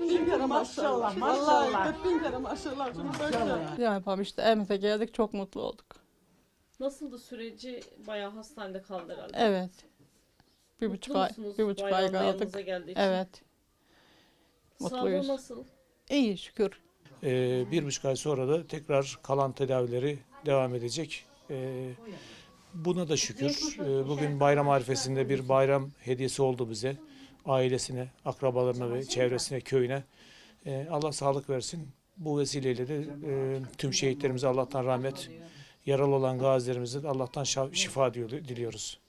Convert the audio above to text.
Bin kere maşallah. Vallahi bin kere maşallah. Şunu böyle. Yapalım işte evimize geldik çok mutlu olduk. Nasıldı süreci? Bayağı hastanede kaldı herhalde. Evet. Bir buçuk ay, bir buçuk ay kaldık. yanınıza Evet. Sağlığı mutluyuz. nasıl? İyi şükür. Ee, bir buçuk ay sonra da tekrar kalan tedavileri devam edecek. Ee, buna da şükür. Ee, bugün bayram arifesinde bir bayram hediyesi oldu bize. Ailesine, akrabalarına ve çevresine, köyüne. Ee, Allah sağlık versin. Bu vesileyle de e, tüm şehitlerimize Allah'tan rahmet, yaralı olan gazilerimize de Allah'tan şifa diliyoruz.